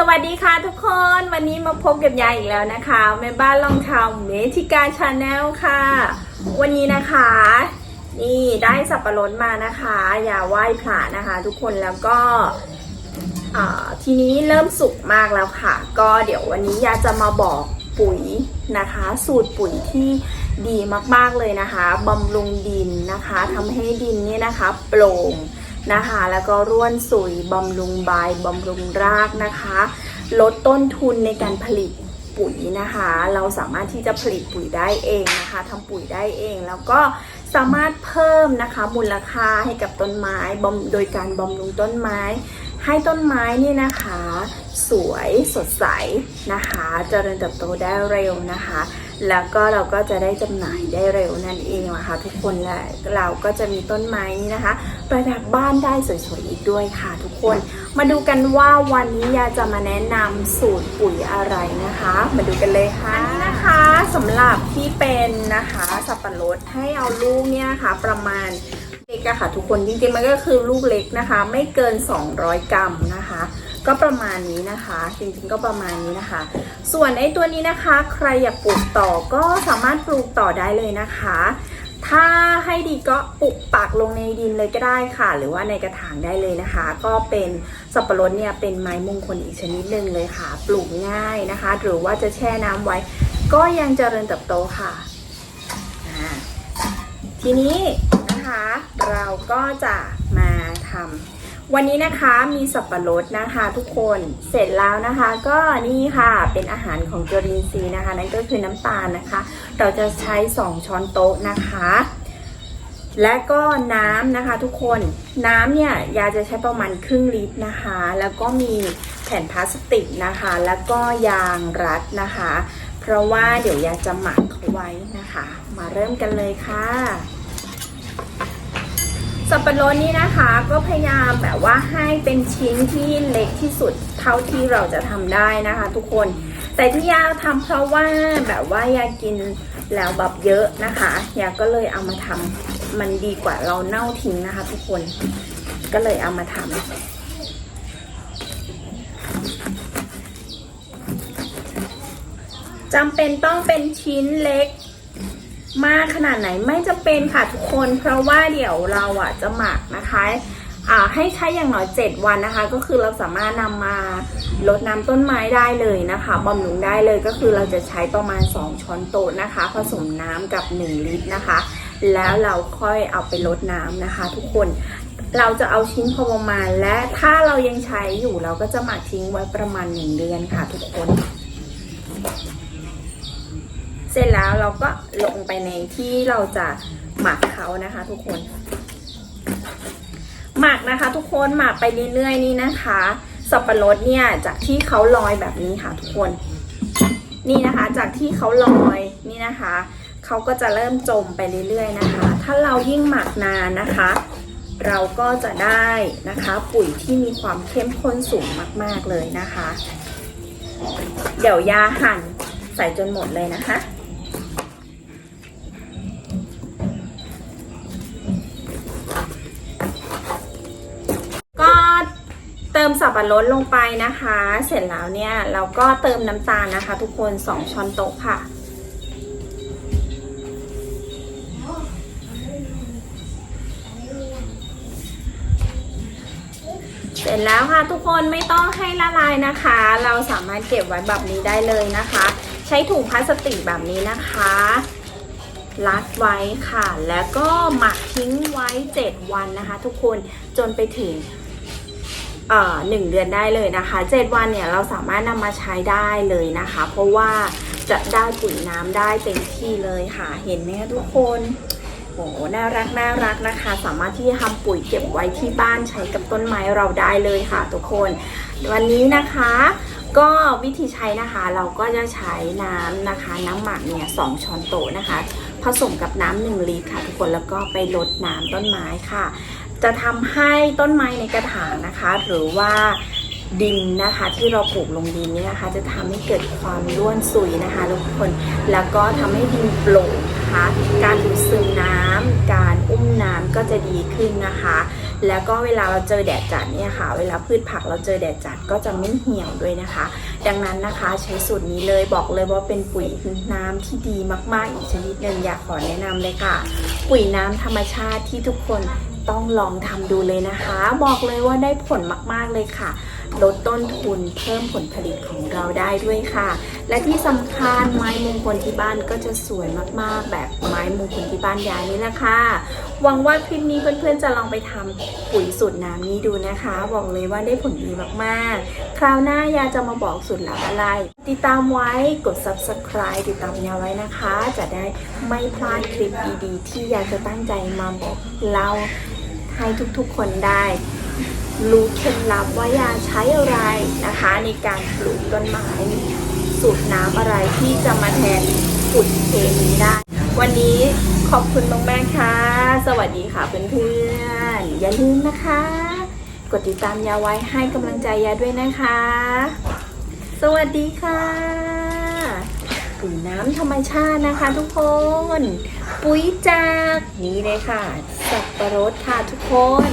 สวัสดีค่ะทุกคนวันนี้มาพบกับยายอีกแล้วนะคะแม่บ้านลองทำเมทิกาชาแนลค่ะ วันนี้นะคะ นี่ได้สับปะรดมานะคะ อย่าไหว้พระนะคะ ทุกคนแล้วก็ทีนี้เริ่มสุกมากแล้วค่ะ ก็เดี๋ยววันนี้ยาจะมาบอกปุ๋ยนะคะ สูตรปุ๋ยที่ดีมากๆเลยนะคะบำรุงดินนะคะทำให้ดินนี่นะคะ โปร่ง นะคะ แล้วก็ร่วนสุยบำรุงใบบำรุงรากนะคะ ลดต้นทุนในการผลิตปุ๋ยนะคะ เราสามารถที่จะผลิตปุ๋ยได้เองนะคะทำปุ๋ยได้เอง แล้วก็สามารถเพิ่มนะคะมูลค่าให้กับต้นไม้บำโดยการบำรุงต้นไม้ ให้ต้นไม้นี่นะคะ สวยสดใสนะคะ เจริญเติบโตได้เร็วนะคะ แล้วก็เราก็จะได้จำหน่ายได้เร็วนั่นเองนะคะทุกคนและเราก็จะมีต้นไม้นี้นะคะ ประดับบ้านได้สวยๆอีกด้วยค่ะทุกคน มาดูกันว่าวันนี้ยาจะมาแนะนำสูตรปุ๋ยอะไรนะคะ มาดูกันเลยค่ะอันนี้นะคะสำหรับที่เป็นนะคะสับปะรดให้เอาลูกเนี่ยนะคะประมาณเล็กอะค่ะทุกคนจริงๆมันก็คือลูกเล็กนะคะ ไม่เกิน 200 กรัมนะคะ ก็ประมาณนี้นะคะ จริงๆก็ประมาณนี้นะคะ ส่วนไอ้ตัวนี้นะคะ ใครอยากปลูกต่อก็สามารถปลูกต่อได้เลยนะคะ ถ้าให้ดีก็ปลูกปักลงในดินเลยก็ได้ค่ะ หรือว่าในกระถางได้เลยนะคะ ก็เป็นสับปะรดเนี่ยเป็นไม้มงคลอีกชนิดหนึ่งเลยค่ะ ปลูกง่ายนะคะ หรือว่าจะแช่น้ำไว้ ก็ยังเจริญเติบโตค่ะ ทีนี้นะคะเราก็จะมาทำ วันนี้นะคะมีสับปะรดนะคะทุกคนเสร็จแล้วนะคะ ก็นี่ค่ะเป็นอาหารของจุลินทรีย์นะคะ นั่นก็คือน้ำตาลนะคะ เราจะใช้ 2 ช้อนโต๊ะนะคะ และก็น้ำนะคะทุกคนน้ำเนี่ยยาจะใช้ประมาณครึ่งลิตรนะคะ แล้วก็มีแผ่นพลาสติกนะคะ แล้วก็ยางรัดนะคะ เพราะว่าเดี๋ยวยาจะหมักเขาไว้นะคะ มาเริ่มกันเลยค่ะ สับปะรดนี่นะคะก็พยายามแบบว่าให้เป็นชิ้นที่เล็กที่สุดเท่าที่เราจะทำได้นะคะ ทุกคน แต่ที่ยาทำเพราะว่าแบบว่ายากินแล้วแบบเยอะนะคะยาก็เลยเอามาทำมันดีกว่าเราเน่าทิ้งนะคะ ทุกคนก็เลยเอามาทำจำเป็นต้องเป็นชิ้นเล็ก มากขนาดไหนไม่จะเป็นค่ะทุกคน เพราะว่าเดี๋ยวเราอะจะหมักนะคะอ่าให้ใช้อย่างน้อย 7 วันนะคะ ก็คือเราสามารถนำมาลดน้ำต้นไม้ได้เลยนะคะบำรุงได้เลยก็คือเราจะใช้ประมาณ 2 ช้อนโต๊ะนะคะ ผสมน้ำกับ 1 ลิตรนะคะ แล้วเราค่อยเอาไปลดน้ำนะคะ ทุกคนเราจะเอาชิ้นพอประมาณและถ้าเรายังใช้อยู่เราก็จะหมักทิ้งไว้ประมาณ 1 เดือนค่ะทุกคน สร็จแล้วเราก็ลงไปในที่เราจะหมักเขานะคะ ทุกคน หมักนะคะ ทุกคนหมักไปเรื่อยๆนี่นะคะ สับปะรดเนี่ยจากที่เขาลอยแบบนี้ค่ะ ทุกคน นี่นะคะ จากที่เขาลอยนี่นะคะเขาก็จะเริ่มจมไปเรื่อยๆนะคะ ถ้าเรายิ่งหมักนานนะคะ เราก็จะได้นะคะ ปุ๋ยที่มีความเข้มข้นสูงมาก ๆเลยนะคะ เดี๋ยวยาหั่นใส่จนหมดเลยนะคะ ก็เติ มสับปะรดลงไปนะคะ เสร็จแล้วเนี่ยเราก็เติมน้ำตาลนะคะ ทุกคน 2 ช้อนโต๊ะค่ะเสร็จแล้วค่ะทุกคนไม่ต้องให้ละลายนะคะ เราสามารถเก็บไว้แบบนี้ได้เลยนะคะ ใช้ถุงพลาสติกแบบนี้นะคะ รัดไว้ค่ะ แล้วก็หมักทิ้งไว้ 7 วันนะคะ ทุกคนจนไปถึง หนึ่งเดือนได้เลยนะคะ 7 วันเนี่ยเราสามารถนำมาใช้ได้เลยนะคะ เพราะว่าจะได้ปุ๋ยน้ำได้เต็มที่เลยค่ะ เห็นไหมคะทุกคนโอ้น่ารักน่ารักนะคะ สามารถที่จะทำปุ๋ยเก็บไว้ที่บ้านใช้กับต้นไม้เราได้เลยค่ะ ทุกคน วันนี้นะคะ ก็วิธีใช้นะคะเราก็จะใช้น้ำนะคะ น้ำหมักเนี่ยสองช้อนโต๊ะนะคะ ผสมกับน้ำหนึ่งลิตรค่ะ ทุกคนแล้วก็ไปลดน้ำต้นไม้ค่ะ จะทำให้ต้นไม้ในกระถางนะคะ หรือว่าดินนะคะที่เราปลูกลงดินนี่นะคะ จะทำให้เกิดความร่วนซุยนะคะทุกคนแล้วก็ทำให้ดินโปร่งนะคะการดูดซึมน้ำการอุ้มน้ำก็จะดีขึ้นนะคะ แล้วก็เวลาเราเจอแดดจัดเนี่ยค่ะ เวลาพืชผักเราเจอแดดจัดก็จะไม่เหี่ยวด้วยนะคะ ดังนั้นนะคะใช้สูตรนี้เลยบอกเลยว่าเป็นปุ๋ยน้ำที่ดีมากๆอีกชนิดหนึ่งอยากขอแนะนำเลยค่ะ ปุ๋ยน้ำธรรมชาติที่ทุกคน ต้องลองทำดูเลยนะคะ บอกเลยว่าได้ผลมากๆเลยค่ะ ลดต้นทุนเพิ่มผลผลิตของเราได้ด้วยค่ะ และที่สำคัญไม้มงคลที่บ้านก็จะสวยมากๆ แบบไม้มงคลที่บ้านยายนี่แหละค่ะหวังว่าคลิปนี้เพื่อนๆจะลองไปทำปุ๋ยสูตรน้ำนี้ดูนะคะ บอกเลยว่าได้ผลดีมากๆ คราวหน้ายาจะมาบอกสูตรลับอะไร ติดตามไว้กด subscribe ติดตามยาไว้นะคะ จะได้ไม่พลาดคลิปดีๆ ที่ยาจะตั้งใจมาบอกเล่าให้ทุกๆคนได้ รู้เคล็ดลับว่ายาใช้อะไรนะคะ ในการปลูกต้นไม้สูตรน้ำอะไรที่จะมาแทนฝุ่นเคมีได้ วันนี้ขอบคุณมากๆค่ะ สวัสดีค่ะเพื่อนๆ อย่าลืมนะคะ กดติดตามยาไว้ให้กำลังใจยาด้วยนะคะ สวัสดีค่ะปุ๋ยน้ำธรรมชาตินะคะทุกคน ปุ๋ยจากนี่เลยค่ะ สับปะรดค่ะทุกคน